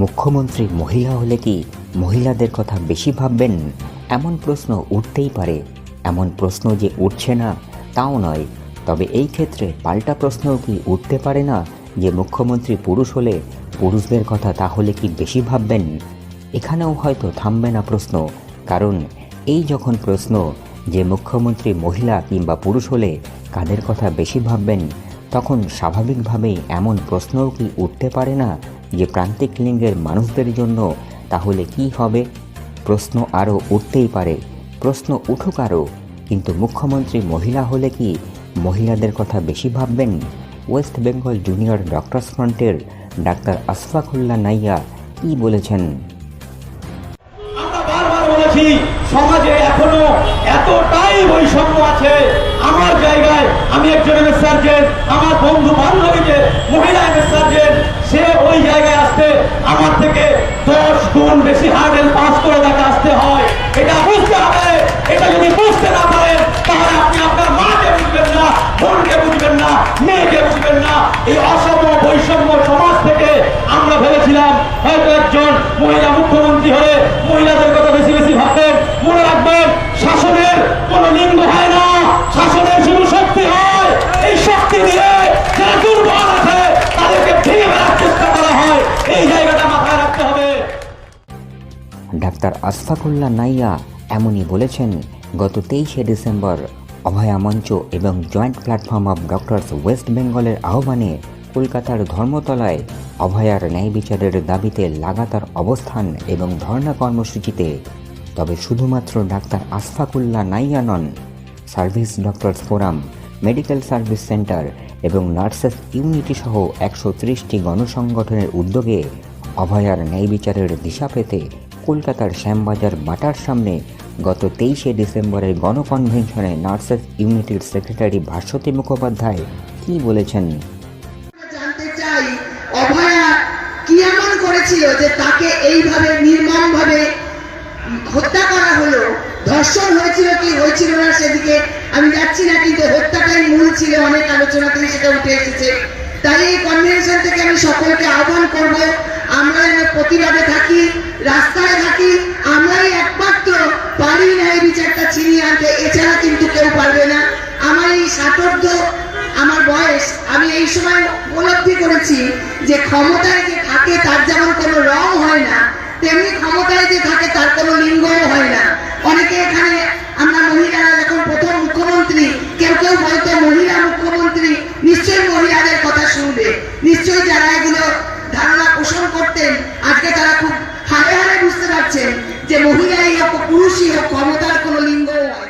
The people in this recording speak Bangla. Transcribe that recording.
মুখ্যমন্ত্রী মহিলা হলে কি মহিলাদের কথা বেশি ভাববেন? এমন প্রশ্ন উঠতেই পারে। এমন প্রশ্ন যে উঠছে না, তাও নয়। তবে এই ক্ষেত্রে পাল্টা প্রশ্নও কি উঠতে পারে না যে মুখ্যমন্ত্রী পুরুষ হলে পুরুষদের কথা তাহলে কি বেশি ভাববেন? এখানেও হয়তো থামবে না প্রশ্ন। কারণ এই যখন প্রশ্ন যে মুখ্যমন্ত্রী মহিলা কিংবা পুরুষ হলে কাদের কথা বেশি ভাববেন, তখন স্বাভাবিকভাবেই এমন প্রশ্নও কি উঠতে পারে না যে প্রান্তিক লিঙ্গের মানুষদের জন্য তাহলে কি হবে? প্রশ্ন আরও উঠতেই পারে। প্রশ্ন উঠুক আরও। কিন্তু মুখ্যমন্ত্রী মহিলা হলে কি মহিলাদের কথা বেশি ভাববেন? ওয়েস্ট বেঙ্গল জুনিয়র ডক্টরস ফ্রন্টের ডাক্তার আশফাকুল্লাহ নাইয়া কি বলেছেন? সমাজে এখনও এতটাই বৈষম্য আছে। আমার জায়গায় আমি একজন এমএস সার্জেন আমার বন্ধু বান্ধবীদের মহিলা এমএস সার্জেন সে ওই জায়গায় আসতে আমার থেকে দশ গুণ বেশি হার্ডেল পাস করে তাকে আসতে হয়। এটা বুঝতে হবে এটা যদি বুঝতে না পারেন তাহলে আপনি আপনার মাকে বুঝবেন না, বোনকে বুঝবেন না, মেয়েকে বুঝবেন না। এই অসম বৈষম্য সমাজ থেকে আমরা ভেবেছিলাম হয়তো একজন মহিলা ডাক্তার আশফাকুল্লাহ নাইয়া এমনই বলেছেন, গত তেইশে ডিসেম্বর অভয়া মঞ্চ এবং joint platform of doctors West বেঙ্গলের আহ্বানে কলকাতার ধর্মতলায় অভয়ার ন্যায় বিচারের দাবিতে লাগাতার অবস্থান এবং ধর্ণা কর্মসূচিতে। তবে শুধুমাত্র ডাক্তার আশফাকুল্লাহ নাইয়া নন, service doctors forum, medical service centre এবং নার্সেস ইউনিটি সহ একশো ত্রিশটি গণসংগঠনের উদ্যোগে অভয়ার ন্যায় বিচারের দিশা পেতে কলকাতার শ্যামবাজার বাটার সামনে গত তেইশে ডিসেম্বরের গণকনভেনশনে নার্সেস ইউনিটির সেক্রেটারি ভাস্বতী মুখোপাধ্যায় কী বলেছেন? কি এমন করেছিল যে তাকে এইভাবে নির্মমভাবে হত্যা করা হলো? ধর্ষণ হয়েছিল কি হয়েছিল না সেদিকে আমি যাচ্ছি না, কিন্তু হত্যাটাই মূল ছিল, অনেক আলোচনাতেই সেটা উঠে এসেছে। তাই এই কনভেনশন থেকে আমি সকলকে আহ্বান করব, আমরা যেন প্রতিবাদে থাকি, রাস্তায় এই সময় উপলব্ধি করেছি যে ক্ষমতায় যে থাকে তার যেমন কোনো রং হয় না, তেমনি ক্ষমতায় যে থাকে তার কোনো লিঙ্গও হয় না অনেকে এখানে আমরা মহিলারা যখন প্রথম মুখ্যমন্ত্রী, কেউ কেউ বলতো মহিলা মুখ্যমন্ত্রী, নিশ্চয়ই মহিলাদের কথা শুনবে নিশ্চয়ই যারা এগুলো ধারণা পোষণ করতেন, আজকে তারা খুব হারে হারে বুঝতে পারছেন যে মহিলাই হোক পুরুষই হোক ক্ষমতার কোনো লিঙ্গও হয়।